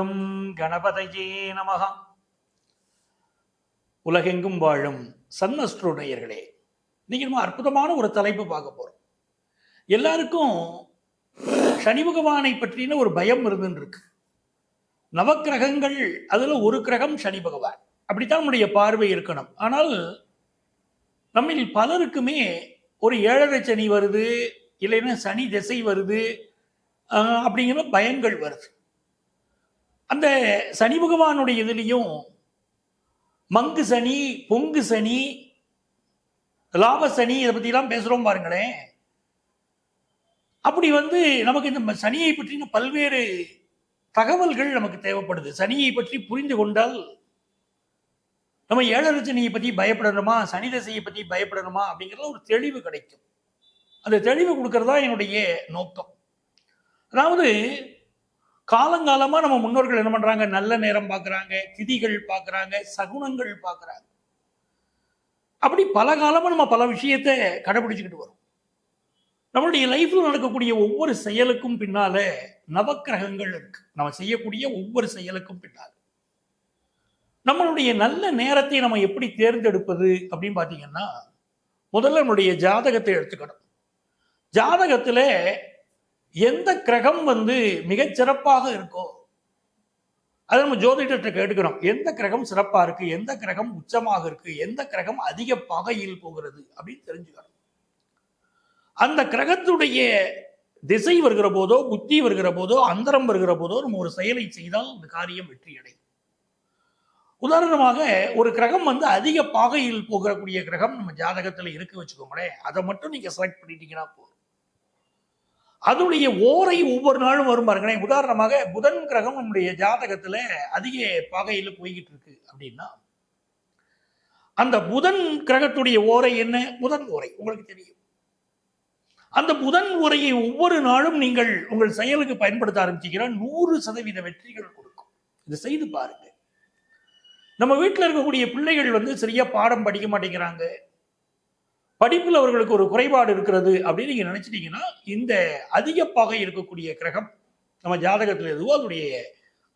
Come கணபதையே நமகா. உலகெங்கும் வாழும் சன்னஸ்ட்ரோ நேயர்களே இன்னைக்கு நம்ம அற்புதமான ஒரு தலைப்பு பார்க்க போகிறோம் எல்லாருக்கும் சனி பகவானை பற்றின ஒரு பயம் இருந்துன்னு இருக்கு நவக்கிரகங்கள் அதில் ஒரு கிரகம் சனி பகவான். அப்படித்தான் நம்முடைய பார்வை இருக்கணும். ஆனால் நம்மில் பலருக்குமே ஒரு ஏழரை சனி வருது இல்லைன்னா சனி திசை வருது அப்படிங்கிற பயங்கள் வருது. அந்த சனி பகவானுடைய இதுலேயும் மங்கு சனி பொங்கு சனி லாப சனி இதை பற்றிலாம் பேசுகிறோம் பாருங்களேன். அப்படி வந்து நமக்கு இந்த ம- சனியை பற்றின பல்வேறு தகவல்கள் நமக்கு தேவைப்படுது. சனியை பற்றி புரிந்து கொண்டால் நம்ம ஏழரை சனியை பற்றி பயப்படணுமா சனி தசையை பற்றி பயப்படணுமா அப்படிங்கிறது ஒரு தெளிவு கிடைக்கும். அந்த தெளிவு கொடுக்கறதா என்னுடைய நோக்கம். அதாவது காலங்காலமாக நம்ம முன்னோர்கள் என்ன பண்ணுறாங்க நல்ல நேரம் பார்க்குறாங்க திதிகள் பார்க்குறாங்க சகுனங்கள் பார்க்குறாங்க அப்படி பல காலமாக நம்ம பல விஷயத்தை கடைபிடிச்சிக்கிட்டு வரோம். நம்மளுடைய லைஃப்பில் நடக்கக்கூடிய ஒவ்வொரு செயலுக்கும் பின்னால நவக்கிரகங்கள் இருக்கு. நம்ம செய்யக்கூடிய ஒவ்வொரு செயலுக்கும் பின்னால். நம்மளுடைய நல்ல நேரத்தை நம்ம எப்படி தேர்ந்தெடுப்பது அப்படின்னு பார்த்தீங்கன்னா முதல்ல நம்மளுடைய ஜாதகத்தை எடுத்துக்கணும். ஜாதகத்தில் எந்த கிரகம் வந்து மிகச் சிறப்பாக இருக்கோ அதை நம்ம ஜோதிடத்தை கேட்டுக்கிறோம். எந்த கிரகம் சிறப்பா இருக்கு? எந்த கிரகம் உச்சமாக இருக்கு? எந்த கிரகம் அதிக பகையில் போகிறது? அப்படின்னு தெரிஞ்சுக்கணும். அந்த கிரகத்துடைய திசை வருகிற போதோ புத்தி வருகிற போதோ அந்தரம் வருகிற போதோ நம்ம ஒரு செயலை செய்தால் அந்த காரியம் வெற்றி அடையும் உதாரணமாக ஒரு கிரகம் வந்து அதிக பாகையில் போகக்கூடிய கிரகம் நம்ம ஜாதகத்தில் இருக்கு வச்சுக்கோங்களேன். அதை மட்டும் நீங்க செலக்ட் பண்ணிட்டீங்கன்னா போதும். அதனுடைய ஓரை ஒவ்வொரு நாளும் வரும் பாருங்களேன். உதாரணமாக புதன் கிரகம் நம்முடைய ஜாதகத்துல அதிக பகையில் போய்கிட்டு இருக்கு அப்படின்னா அந்த புதன் கிரகத்துடைய ஓரை என்ன? புதன் ஓரை. உங்களுக்கு தெரியும். அந்த புதன் உரையை ஒவ்வொரு நாளும் நீங்கள் உங்கள் செயலுக்கு பயன்படுத்த ஆரம்பிச்சீங்கன்னா நூறு சதவீத வெற்றிகள் கொடுக்கும். இதை செய்து பாருங்க. நம்ம வீட்டில் இருக்கக்கூடிய பிள்ளைகள் வந்து சரியா பாடம் படிக்க மாட்டேங்கிறாங்க. படிப்பில் அவர்களுக்கு ஒரு குறைபாடு இருக்கிறது அப்படின்னு நீங்கள் நினச்சிட்டிங்கன்னா இந்த அதிக பகை இருக்கக்கூடிய கிரகம் நம்ம ஜாதகத்தில் எதுவோ அதனுடைய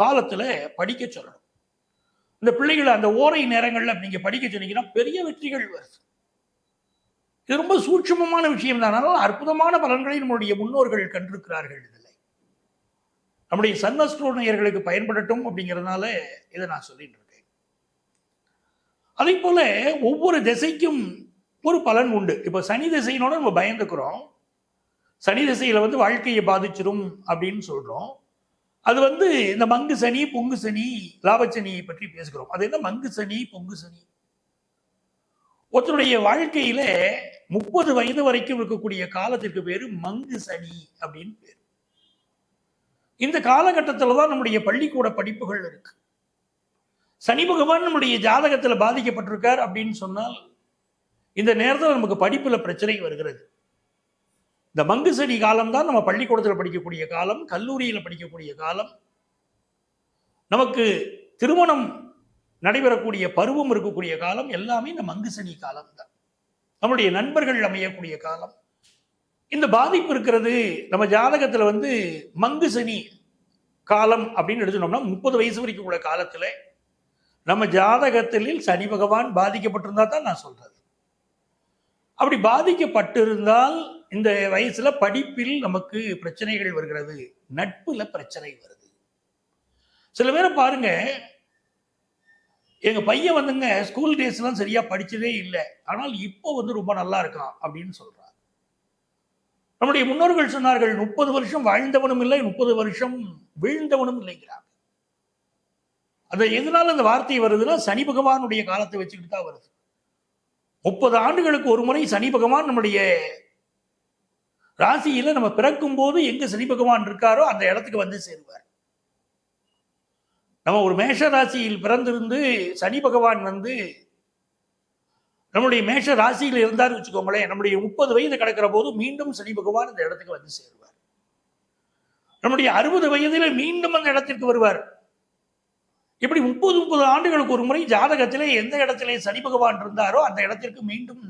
காலத்தில் படிக்க சொல்லணும். இந்த பிள்ளைகளை அந்த ஓரை நேரங்களில் நீங்கள் படிக்க சொன்னீங்கன்னா பெரிய வெற்றிகள் வருது. இது ரொம்ப சூட்சமமான விஷயம் தான். ஆனால் அற்புதமான பலன்களை நம்முடைய முன்னோர்கள் கண்டிருக்கிறார்கள் இதில். நம்முடைய சன்னஸ்ட்ரோனியர்களுக்கு பயன்படட்டும் அப்படிங்கிறதுனால இதை நான் சொல்லிட்டு இருக்கேன். அதே போல ஒவ்வொரு திசைக்கும் ஒரு பலன் உண்டு. இப்போ சனி திசையினோட நம்ம பயந்துக்கிறோம். சனி திசையில் வந்து வாழ்க்கையை பாதிச்சிடும் அப்படின்னு சொல்கிறோம் அது வந்து இந்த மங்கு சனி பொங்கு சனி லாபச்சனியை பற்றி பேசுகிறோம். அது என்ன? மங்கு சனி பொங்கு சனி. ஒருத்தருடைய வாழ்க்கையில முப்பது வயது வரைக்கும் இருக்கக்கூடிய காலத்திற்கு பேரு மங்கு சனி அப்படின்னு பேர். இந்த காலகட்டத்தில் தான் நம்முடைய பள்ளிக்கூட படிப்புகள் இருக்கு. சனி பகவான் நம்முடைய ஜாதகத்தில் பாதிக்கப்பட்டிருக்கார் அப்படின்னு சொன்னால் இந்த நேரத்தில் நமக்கு படிப்பில் பிரச்சனை வருகிறது. இந்த மங்கு சனி காலம் தான் நம்ம பள்ளிக்கூடத்தில் படிக்கக்கூடிய காலம் கல்லூரியில் படிக்கக்கூடிய காலம். நமக்கு திருமணம் நடைபெறக்கூடிய பருவம் இருக்கக்கூடிய காலம் எல்லாமே இந்த மங்கு சனி காலம் தான். நம்முடைய நண்பர்கள் அமையக்கூடிய காலம். இந்த பாதிப்பு இருக்கிறது நம்ம ஜாதகத்தில் வந்து மங்கு சனி காலம் அப்படின்னு எடுத்துனோம்னா முப்பது வயசு வரைக்கும் உள்ள காலத்தில் நம்ம ஜாதகத்தில் சனி பகவான் பாதிக்கப்பட்டிருந்தா தான் நான் சொல்றது. அப்படி பாதிக்கப்பட்டிருந்தால் இந்த வயசுல படிப்பில் நமக்கு பிரச்சனைகள் வருகிறது நட்புல பிரச்சனை வருது. சில பேரை பாருங்க எங்க பையன் வந்துங்க ஸ்கூல் டேஸ்லாம் சரியா படிச்சதே இல்லை ஆனால் இப்போ வந்து ரொம்ப நல்லா இருக்கான் அப்படின்னு சொல்றார். நம்முடைய முன்னோர்கள் சொன்னார்கள் முப்பது வருஷம் வாழ்ந்தவனும் இல்லை முப்பது வருஷம் வீழ்ந்தவனும் இல்லைங்கிறாங்க. அந்த எதனால அந்த வார்த்தை வருதுன்னா சனி பகவானுடைய காலத்தை வச்சுக்கிட்டு தான் வருது. முப்பது ஆண்டுகளுக்கு ஒரு முறை சனி பகவான் நம்முடைய ராசியில நம்ம பிறக்கும் போது எங்க சனி பகவான் இருக்காரோ அந்த இடத்துக்கு வந்து சேருவார். நம்ம ஒரு மேஷ ராசியில் பிறந்திருந்து சனி பகவான் வந்து நம்முடைய மேஷ ராசியில் இருந்தார் வச்சுக்கோங்களேன் நம்முடைய முப்பது வயது கடக்கிற போது மீண்டும் சனி பகவான் அந்த இடத்துக்கு வந்து சேருவார். நம்முடைய அறுபது வயதில் மீண்டும் அந்த இடத்திற்கு வருவார். இப்படி முப்பது முப்பது ஆண்டுகளுக்கு ஒரு முறை ஜாதகத்திலே எந்த இடத்திலே சனி பகவான் இருந்தாரோ அந்த இடத்திற்கு மீண்டும்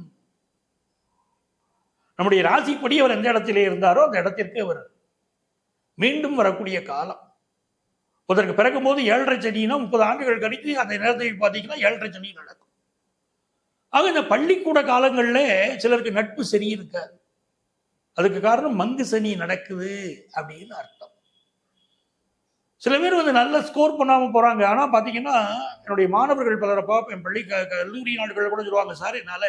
நம்முடைய ராசிப்படி அவர் எந்த இடத்திலே இருந்தாரோ அந்த இடத்திற்கு அவர் மீண்டும் வரக்கூடிய காலம். ஒருத்தருக்கு பிறக்கும்போது ஏழரை சனினா முப்பது ஆண்டுகள் கழித்து அந்த நேரத்தை பார்த்தீங்கன்னா ஏழரை சனி நடக்கும். ஆக இந்த பள்ளிக்கூட காலங்களில் சிலருக்கு நட்பு சரி இருக்காது. அதுக்கு காரணம் மங்கு சனி நடக்குது அப்படின்னு அர்த்தம். சில பேர் வந்து நல்ல ஸ்கோர் பண்ணாமல் போகிறாங்க ஆனால் பார்த்தீங்கன்னா என்னுடைய மாணவர்கள் பலரை பார்ப்பேன் பள்ளி க- கல்லூரி நாட்கள் கூட சொல்லுவாங்க சார் என்னால்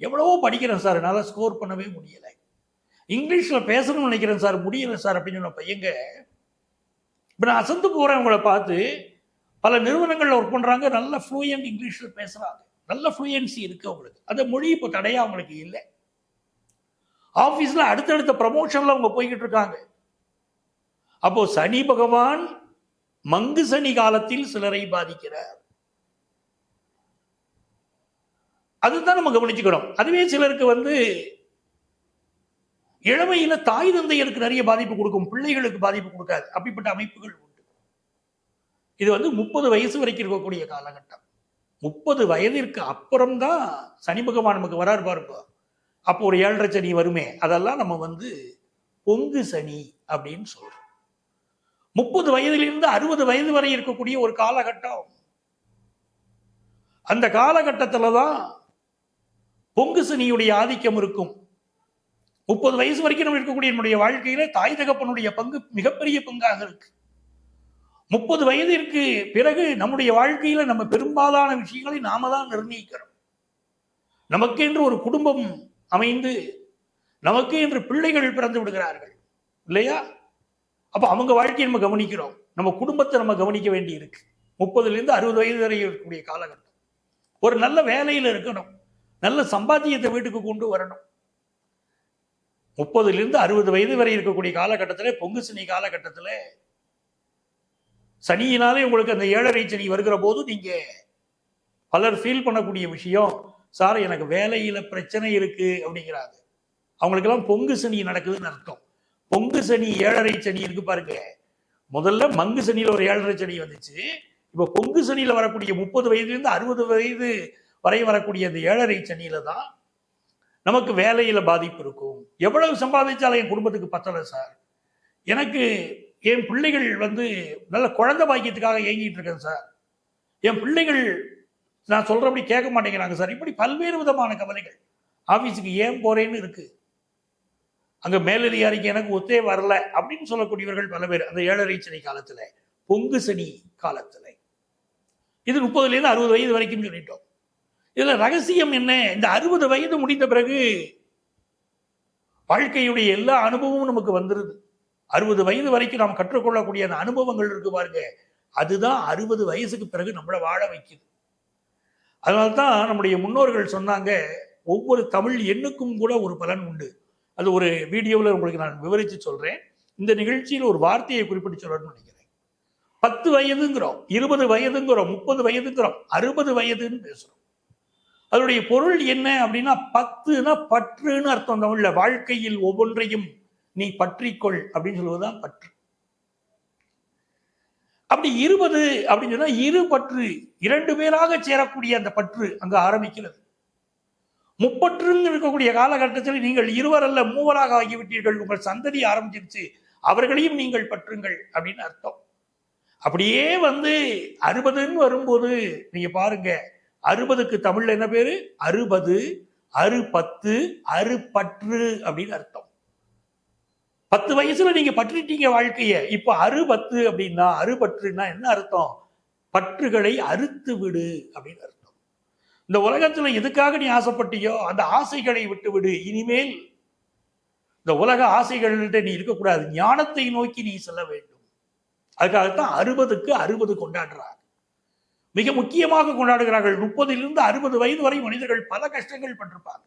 எவ்வளவோ படிக்கிறேன் சார். என்னால் ஸ்கோர் பண்ணவே முடியலை. இங்கிலீஷில் பேசணும்னு நினைக்கிறேன் சார். முடியலை சார் அப்படின்னு சொன்ன பையங்க இப்போ நான் அசந்து போகிறேன் உங்களை பார்த்து. பல நிறுவனங்களில் ஒர்க் பண்ணுறாங்க நல்ல ஃப்ளூயன்ட் இங்கிலீஷில் பேசுகிறாங்க நல்ல ஃப்ளூயன்சி இருக்குது அவங்களுக்கு. அந்த மொழி இப்போ தடையாக அவங்களுக்கு இல்லை. ஆஃபீஸில் அடுத்தடுத்த ப்ரமோஷனில் அவங்க போய்கிட்டு இருக்காங்க. அப்போ சனி பகவான் மங்கு சனி காலத்தில் சிலரை பாதிக்கிறார். அதுதான் நம்ம கவனிச்சுக்கணும். அதுவே சிலருக்கு வந்து இளமையில தாய் தந்தையருக்கு நிறைய பாதிப்பு கொடுக்கும் பிள்ளைகளுக்கு பாதிப்பு கொடுக்காது. அப்படிப்பட்ட அமைப்புகள் உண்டு. இது வந்து முப்பது வயசு வரைக்கும் இருக்கக்கூடிய காலகட்டம். முப்பது வயதிற்கு அப்புறம்தான் சனி பகவான் நமக்கு வராரு பாருங்க. அப்போ ஒரு ஏழரை சனி வருமே. அதெல்லாம் நம்ம வந்து பொங்கு சனி அப்படின்னு சொல்றோம். முப்பது வயதிலிருந்து அறுபது வயது வரை இருக்கக்கூடிய ஒரு காலகட்டம். அந்த காலகட்டத்தில் தான் பொங்கு சனியுடைய ஆதிக்கம் இருக்கும். முப்பது வயசு வரைக்கும் நம்ம இருக்கக்கூடிய நம்முடைய வாழ்க்கையில தாய் தகப்பனுடைய பங்கு மிகப்பெரிய பங்காக இருக்கு. முப்பது வயதிற்கு பிறகு நம்முடைய வாழ்க்கையில நம்ம பெரும்பாலான விஷயங்களை நாம தான் நிர்ணயிக்கிறோம். நமக்கென்று ஒரு குடும்பம் அமைந்து நமக்கு என்று பிள்ளைகள் பிறந்து விடுகிறார்கள். இல்லையா? அப்போ அவங்க வாழ்க்கையை நம்ம கவனிக்கிறோம். நம்ம குடும்பத்தை நம்ம கவனிக்க வேண்டி இருக்கு முப்பதுலேருந்து அறுபது வயது வரை இருக்கக்கூடிய காலகட்டம். ஒரு நல்ல வேலையில் இருக்கணும். நல்ல சம்பாத்தியத்தை வீட்டுக்கு கொண்டு வரணும். முப்பதுலேருந்து அறுபது வயது வரை இருக்கக்கூடிய காலகட்டத்தில் பொங்கு சனி காலகட்டத்தில் சனியினாலே உங்களுக்கு அந்த ஏழரை சனி வருகிற போது நீங்கள் பலர் ஃபீல் பண்ணக்கூடிய விஷயம் சார் எனக்கு வேலையில் பிரச்சனை இருக்குது அப்படிங்கிறாங்க அவங்களுக்கெல்லாம் பொங்கு சனி நடக்குதுன்னு அர்த்தம். பொங்கு சனி ஏழரை சனி இருக்கு பாருங்க. முதல்ல மங்கு சனியில் ஒரு ஏழரை சனி வந்துச்சு. இப்போ பொங்கு சனியில் வரக்கூடிய முப்பது வயதுலேருந்து அறுபது வயது வரை வரக்கூடிய அந்த ஏழரை சனியில் தான் நமக்கு வேலையில் பாதிப்பு இருக்கும். எவ்வளவு சம்பாதிச்சாலும் என் குடும்பத்துக்கு பத்தலை சார். எனக்கு என் பிள்ளைகள் வந்து நல்ல குழந்தை பாக்கியத்துக்காக ஏங்கிட்டு இருக்கேன் சார். என் பிள்ளைகள் நான் சொல்கிறபடி கேட்க மாட்டேங்கிறாங்க சார். இப்படி பல்வேறு விதமான கவலைகள். ஆஃபீஸுக்கு ஏன் போகிறேன்னு இருக்குது அங்க மேலதிகாரிக்கு எனக்கு ஒத்தே வரல அப்படின்னு சொல்லக்கூடியவர்கள் பல பேர் அந்த ஏழரை சனி காலத்துல பொங்கு சனி காலத்துல. இது முப்பதுல இருந்து அறுபது வயது வரைக்கும் சொல்லிட்டோம். இதுல ரகசியம் என்ன? இந்த அறுபது வயது முடிந்த பிறகு வாழ்க்கையுடைய எல்லா அனுபவமும் நமக்கு வந்துருது. அறுபது வயது வரைக்கும் நாம் கற்றுக்கொள்ளக்கூடிய அந்த அனுபவங்கள் இருக்கு பாருங்க. அதுதான் அறுபது வயசுக்கு பிறகு நம்மளை வாழ வைக்குது. அதனால்தான் நம்முடைய முன்னோர்கள் சொன்னாங்க ஒவ்வொரு தமிழ் எண்ணுக்கும் கூட ஒரு பலன் உண்டு. அது ஒரு வீடியோவில் உங்களுக்கு நான் விவரித்து சொல்றேன். இந்த நிகழ்ச்சியில் ஒரு வார்த்தையை குறிப்பிட்டு சொல்லணும்னு நினைக்கிறேன். பத்து வயதுங்கிறோம் இருபது வயதுங்கிறோம் முப்பது வயதுங்கிறோம் அறுபது வயதுன்னு பேசுறோம். அதனுடைய பொருள் என்ன அப்படின்னா பத்துனா பற்றுன்னு அர்த்தம் தமிழ்ல. வாழ்க்கையில் ஒவ்வொன்றையும் நீ பற்றிக்கொள் அப்படின்னு சொல்வதுதான் பற்று. அப்படி இருபது அப்படின்னு சொன்னா இரு பற்று இரண்டு பேராக சேரக்கூடிய அந்த பற்று அங்க ஆரம்பிக்கிறது. முப்பற்றுன்னு இருக்கக்கூடிய காலகட்டத்தில் நீங்கள் இருவர் அல்ல மூவராக ஆகிவிட்டீர்கள். உங்கள் சந்ததி ஆரம்பிச்சிருச்சு. அவர்களையும் நீங்கள் பற்றுங்கள் அப்படின்னு அர்த்தம். அப்படியே வந்து அறுபதுன்னு வரும்போது நீங்க பாருங்க. அறுபதுக்கு தமிழ்ல என்ன பேரு? அறுபது அறு பத்து அறு பற்று அப்படின்னு அர்த்தம். பத்து வயசுல நீங்க பற்றிட்டீங்க வாழ்க்கைய. இப்ப அறுபத்து அப்படின்னா அறுபற்றுன்னா என்ன அர்த்தம்? பற்றுகளை அறுத்து விடு அப்படின்னு அர்த்தம். இந்த உலகத்துல எதுக்காக நீ ஆசைப்பட்டியோ அந்த ஆசைகளை விட்டு விடு இனிமேல் இந்த உலக ஆசைகள்கிட்ட நீ இருக்கக்கூடாது. ஞானத்தை நோக்கி நீ செல்ல வேண்டும். அதுக்காகத்தான் அறுபதுக்கு அறுபது கொண்டாடுறார் மிக முக்கியமாக கொண்டாடுகிறார்கள். முப்பதிலிருந்து அறுபது வயது வரை மனிதர்கள் பல கஷ்டங்கள் பட்டிருப்பாங்க.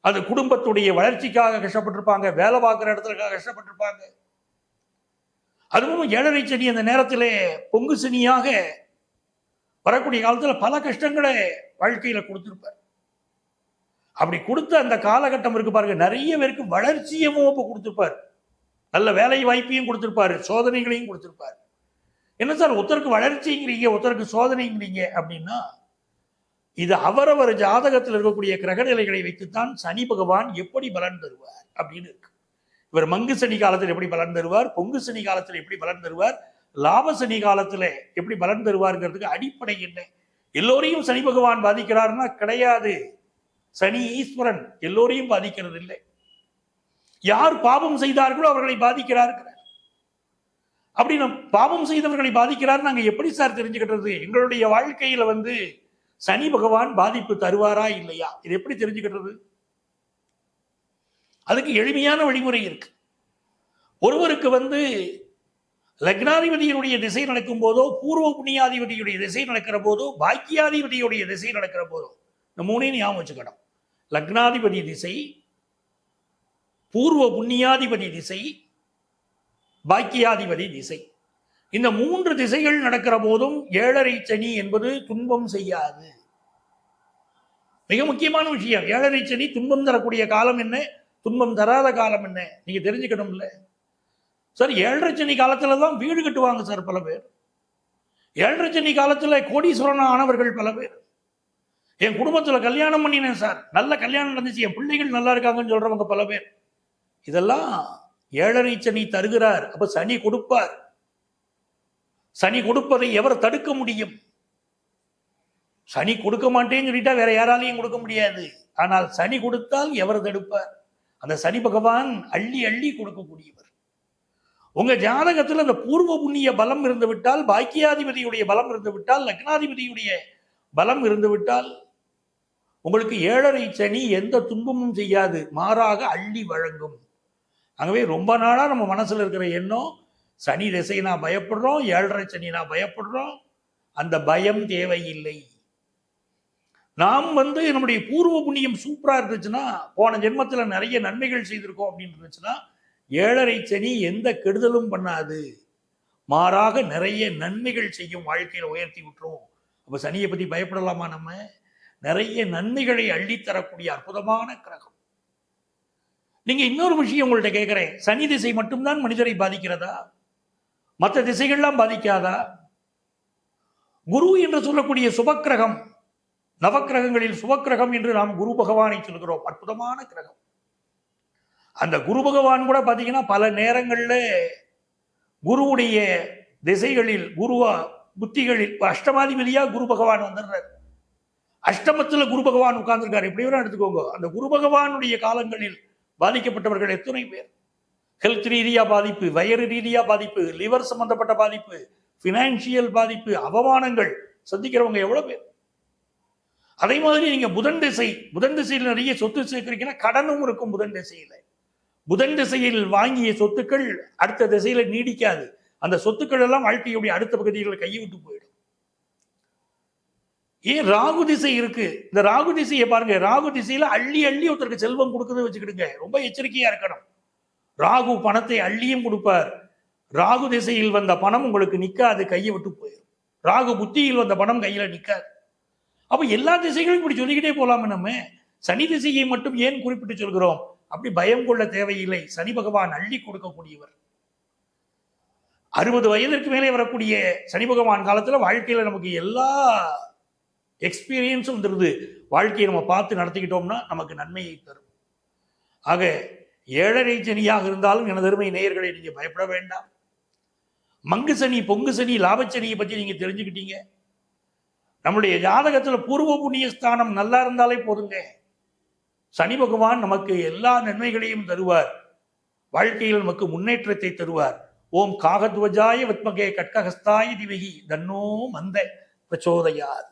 அது குடும்பத்துடைய வளர்ச்சிக்காக கஷ்டப்பட்டிருப்பாங்க வேலை பார்க்குற இடத்துக்காக கஷ்டப்பட்டிருப்பாங்க. அதுவும் ஏழரை சனி அந்த நேரத்திலே பொங்கு சனியாக வரக்கூடிய காலத்தில் பல கஷ்டங்களை வாழ்க்கையில கொடுத்துருப்பார். அப்படி கொடுத்த அந்த காலகட்டம் இருக்கு பாருங்க. நிறைய பேருக்கு வளர்ச்சியும் இப்போ கொடுத்துருப்பார். நல்ல வேலை வாய்ப்பையும் கொடுத்துருப்பாரு. சோதனைகளையும் கொடுத்துருப்பார். என்ன சார் ஒருத்தருக்கு வளர்ச்சிங்கிறீங்க ஒருத்தருக்கு சோதனைங்கிறீங்க அப்படின்னா இது அவரவர் ஜாதகத்தில் இருக்கக்கூடிய கிரகநிலைகளை வைத்துத்தான் சனி பகவான் எப்படி பலன் தருவார் அப்படின்னு இருக்கு. இவர் மங்கு சனி காலத்தில் எப்படி பலன் தருவார் பொங்கு சனி காலத்தில் எப்படி பலன் தருவார் லாப சனி காலத்துல எப்படி பலன் தருவார்ங்கிறதுக்கு அடிப்படை என்ன? எல்லோரையும் சனி பகவான் பாதிக்கிறாருன்னா கிடையாது. சனி ஈஸ்வரன் எல்லோரையும் பாதிக்கிறது இல்லை யார் பாவம் செய்தார்களோ அவர்களை பாதிக்கிறார்கள் அப்படி நம் பாவம் செய்தவர்களை பாதிக்கிறார் நாங்கள் எப்படி சார் தெரிஞ்சுக்கிட்டது? எங்களுடைய வாழ்க்கையில வந்து சனி பகவான் பாதிப்பு தருவாரா இல்லையா? இது எப்படி தெரிஞ்சுக்கிட்டது? அதுக்கு எளிமையான வழிமுறை இருக்கு. ஒருவருக்கு வந்து லக்னாதிபதியினுடைய திசை நடக்கும் போதோ பூர்வ புண்ணியாதிபதியுடைய திசை நடக்கிற போதோ பாக்கியாதிபதியுடைய திசை நடக்கிற போதோ இந்த மூணையும் ஞாபகம் வச்சுக்கணும். லக்னாதிபதி திசை பூர்வ புண்ணியாதிபதி திசை பாக்கியாதிபதி திசை. இந்த மூன்று திசைகள் நடக்கிற போதும் ஏழரை சனி என்பது துன்பம் செய்யாது. மிக முக்கியமான விஷயம் ஏழரை சனி துன்பம் தரக்கூடிய காலம் என்ன? துன்பம் தராத காலம் என்ன? நீங்க தெரிஞ்சுக்கணும்ல. சார் ஏழரை சனி தான் வீடு கட்டுவாங்க சார் பல பேர். ஏழரை சனி காலத்துல கோடீஸ்வரன் ஆனவர்கள் பல பேர். என் குடும்பத்தில் கல்யாணம் பண்ணினேன் சார். நல்ல கல்யாணம் நடந்துச்சு. என் பிள்ளைகள் நல்லா இருக்காங்கன்னு சொல்றவங்க பல பேர். இதெல்லாம் ஏழரை சனி தருகிறார். அப்ப சனி கொடுப்பார். சனி கொடுப்பதை எவர் தடுக்க முடியும்? சனி கொடுக்க மாட்டேன்னு சொல்லிட்டா வேற யாராலையும் கொடுக்க முடியாது. ஆனால் சனி கொடுத்தால் எவர் தடுப்பார்? அந்த சனி பகவான் அள்ளி அள்ளி கொடுக்கக்கூடியவர். உங்க ஜாதகத்தில் அந்த பூர்வ புண்ணிய பலம் இருந்து விட்டால் பாக்கியாதிபதியுடைய பலம் இருந்து விட்டால் லக்னாதிபதியுடைய பலம் இருந்து விட்டால் உங்களுக்கு ஏழரை சனி எந்த துன்பமும் செய்யாது மாறாக அள்ளி வழங்கும். ஆகவே ரொம்ப நாளா நம்ம மனசுல இருக்கிற எண்ணம் சனி திசை நான் பயப்படுறோம் ஏழரை சனி நான் பயப்படுறோம் அந்த பயம் தேவையில்லை. நாம் வந்து நம்முடைய பூர்வ புண்ணியம் சூப்பரா இருந்துச்சுன்னா போன ஜென்மத்துல நிறைய நன்மைகள் செய்திருக்கோம் அப்படின்னு இருந்துச்சுன்னா ஏழரை சனி எந்த கெடுதலும் பண்ணாது. மாறாக நிறைய நன்மைகள் செய்யும் வாழ்க்கையில் உயர்த்தி விட்டுரும். அப்போ சனியை பற்றி பயப்படலாமா நம்ம? நிறைய நன்மைகளை அள்ளித்தரக்கூடிய அற்புதமான கிரகம். நீங்கள் இன்னொரு விஷயம் உங்கள்கிட்ட கேட்குறேன். சனி திசை மட்டும்தான் மனிதரை பாதிக்கிறதா? மற்ற திசைகள்லாம் பாதிக்காதா? குரு என்று சொல்லக்கூடிய சுபக்கிரகம் நவக்கிரகங்களில் சுபக்கிரகம் என்று நாம் குரு பகவானை சொல்கிறோம். அற்புதமான கிரகம். அந்த குரு பகவான் கூட பார்த்தீங்கன்னா பல நேரங்களில் குருவுடைய திசைகளில் குருவா புத்திகளில் அஷ்டமாதிபதியாக குரு பகவான் வந்துடுறாரு. அஷ்டமத்துல குரு பகவான் உட்கார்ந்துருக்காரு. எப்படி வேணா எடுத்துக்கோங்க. அந்த குரு பகவானுடைய காலங்களில் பாதிக்கப்பட்டவர்கள் எத்தனை பேர்? ஹெல்த் ரீதியா பாதிப்பு வயிறு ரீதியா பாதிப்பு லிவர் சம்பந்தப்பட்ட பாதிப்பு ஃபினான்ஷியல் பாதிப்பு அவமானங்கள். சந்திக்கிறவங்க எவ்வளவு பேர்? அதே மாதிரி நீங்க புதன் திசை புதன் திசையில் நிறைய சொத்து சேர்க்கிறீங்கன்னா கடனும் இருக்கும் புதன் திசையில. புதன் திசையில் வாங்கிய சொத்துக்கள் அடுத்த திசையில நீடிக்காது. அந்த சொத்துக்கள் எல்லாம் வாழ்க்கையுடைய அடுத்த பகுதிகளை கையை விட்டு போயிடும். ஏன் ராகு திசை இருக்கு? இந்த ராகு திசையை பாருங்க. ராகு திசையில அள்ளி அள்ளி ஒருத்தருக்கு செல்வம் கொடுக்குது வச்சுக்கிடுங்க. ரொம்ப எச்சரிக்கையா இருக்கணும். ராகு பணத்தை அள்ளியும் கொடுப்பார். ராகு திசையில் வந்த பணம் உங்களுக்கு நிக்காது கையை விட்டு போயிடும் ராகு புத்தியில் வந்த பணம் கையில நிக்காது. அப்ப எல்லா திசைகளும் இப்படி சொல்லிக்கிட்டே போலாமே நம்ம. சனி திசையை மட்டும் ஏன் குறிப்பிட்டு சொல்கிறோம்? அப்படி பயம் கொள்ள தேவையில்லை. சனி பகவான் அள்ளி கொடுக்கக்கூடியவர். அறுபது வயதிற்கு மேலே வரக்கூடிய சனி பகவான் காலத்தில் வாழ்க்கையில் நமக்கு எல்லா எக்ஸ்பீரியன்ஸும் வந்துருது. வாழ்க்கையை நம்ம பார்த்து நடத்திக்கிட்டோம்னா நமக்கு நன்மையை தரும். ஆக ஏழரை சனியாக இருந்தாலும் எனது அருமை நேயர்களை நீங்கள் பயப்பட வேண்டாம். மங்கு சனி பொங்கு சனி லாபச்சனியை பற்றி நீங்கள் தெரிஞ்சுக்கிட்டீங்க. நம்முடைய ஜாதகத்தில் பூர்வ புண்ணிய ஸ்தானம் நல்லா இருந்தாலே போதுங்க. சனி பகவான் நமக்கு எல்லா நன்மைகளையும் தருவார். வாழ்க்கையில் நமக்கு முன்னேற்றத்தை தருவார். ஓம் காகத்வஜாய வித்மகே கட்கஹஸ்தாய திவிகி தன்னோ மந்த பிரச்சோதயாது.